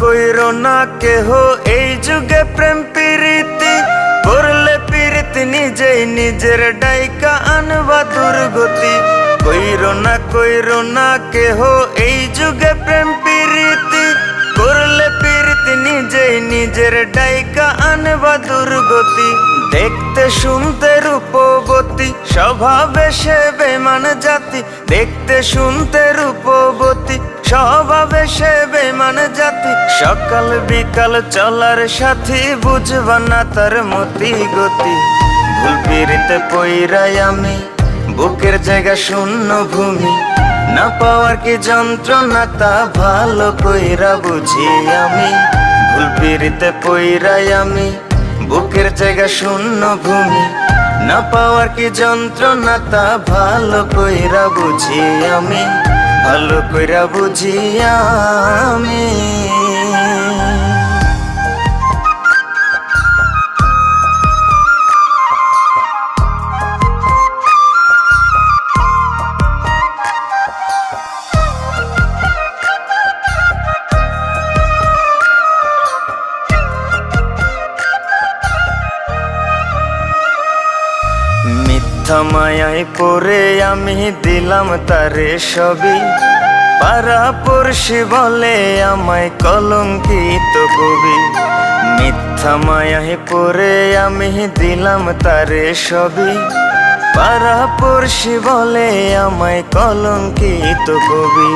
কইরো না কেহ, এই যুগে প্রেম প্রীতি করলে প্রীতি নিজেই নিজের ডাইকা আনবা দুর্গতি। কইরো না কইরো না কেহ, এই যুগে প্রেম প্রীতি করলে প্রীতি নিজেই নিজের ডাইকা আনবা দুর্গতি। দেখতে, শুনতে রূপবতী, স্বভাবে সে বেমান জাতি। দেখতে, শুনতে রূপবতী, স্বভাবে সে বেমান জাতি। সকাল বিকাল চলার সাথী, বুঝবা না তার মতি গতি। ভুল পিড়িতে পইরাই আমি, বুকের জায়গা শূন্য ভূমি। না পাওয়ার কি যন্ত্রণা তা ভালো কইরা বুঝি আমি। ভুল পিড়িতে পইরাই আমি, বুকের জায়গা শূন্য ভূমি। না পাওয়ার কি যন্ত্রণা তা ভালো কইরা বুঝি আমি। ভালো কইরা বুঝি আমি। মিথ্যা পরে আমি দিলাম তারে সবই। পাড়া পড়শি বলে আমায় কলঙ্কিত কবি। মিথ্যা মায়ায় পরে আমি দিলাম তারে সবই। পাড়া পড়শি বলে আমায় কলঙ্কিত কবি।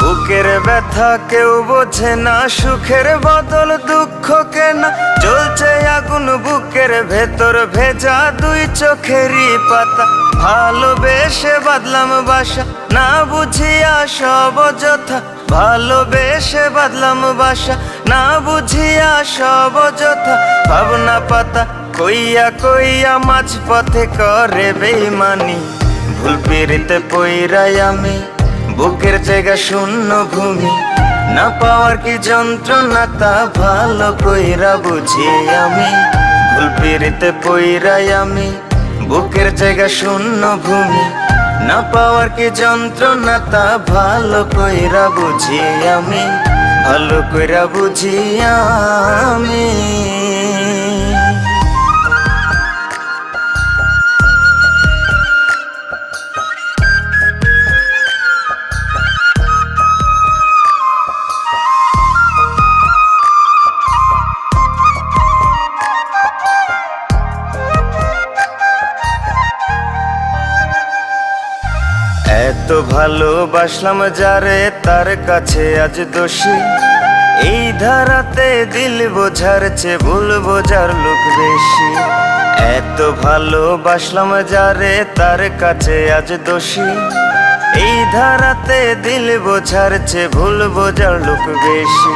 বুকের ব্যথা কেউ বোঝে না, সুখের বদল দুঃখ কেনা। চলছে আগুন বুকের ভেতর ভেজা দুই চোখেরই পাতা। ভালোবেসে বাদলাম বাসা, না বুঝিয়া সব যথা ভালোবেসে বাদলাম বাসা, না বুঝিয়া সব যথা ভাবনা পাতা কইয়া কইয়া মাঝ পথে করে বেইমানি। ভুল পিড়িতে পইরাই আমি, বুকের জায়গা শূন্য ভূমি। না পাওয়ার কি যন্ত্রণা তা ভালো কইরা বুঝি আমি। পিড়িতে পইরাই আমি, বুকের জায়গা শূন্য ভূমি। না পাওয়ার কি যন্ত্রণা তা ভালো কইরা বুঝি আমি, ভালো কইরা বুঝি আমি। এত ভালোবাসলাম যারে তার কাছে আজ দোষী। এই ধারাতে দিল বোঝার চেয়ে ভুল বোঝার লোক বেশি। এত ভালোবাসলাম যারে তার কাছে আজ দোষী। এই ধারাতে দিল বোঝার চেয়ে ভুল বোঝার লোক বেশি।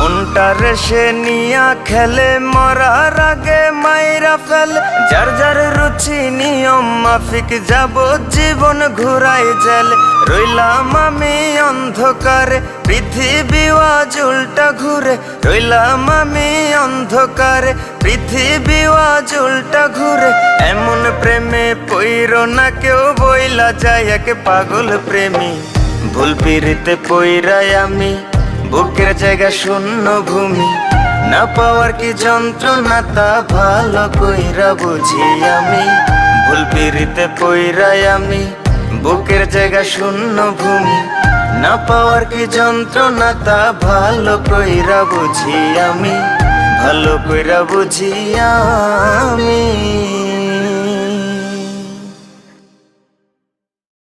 মনটা রেসে নিয়া খেলে, মরার আগে মাইরা ফেল। যার যার রুচি, নিয়ম, মাফিক যাব জীবন ঘুরাই জেল। রইলাম আমি অন্ধকারে, পৃথিবী আজ উল্টা ঘুরে। রইলাম আমি অন্ধকারে, পৃথিবী আজ উল্টা ঘুরে। এমন প্রেমে পইর না কেউ, বইলা যায় এক পাগল প্রেমী। ভুল পিড়িতে পইরাই আমি বুকের জায়গা শূন্য ভূমি। না পাওয়ার কি যন্ত্রণা, তা ভালো কইরা বুঝি আমি। ভুল পিড়িতে পইরাই আমি, বুকের জায়গা শূন্য ভূমি। না পাওয়ার কি যন্ত্রণা, তা ভালো কইরা বুঝি আমি। ভালো কইরা বুঝি আমি।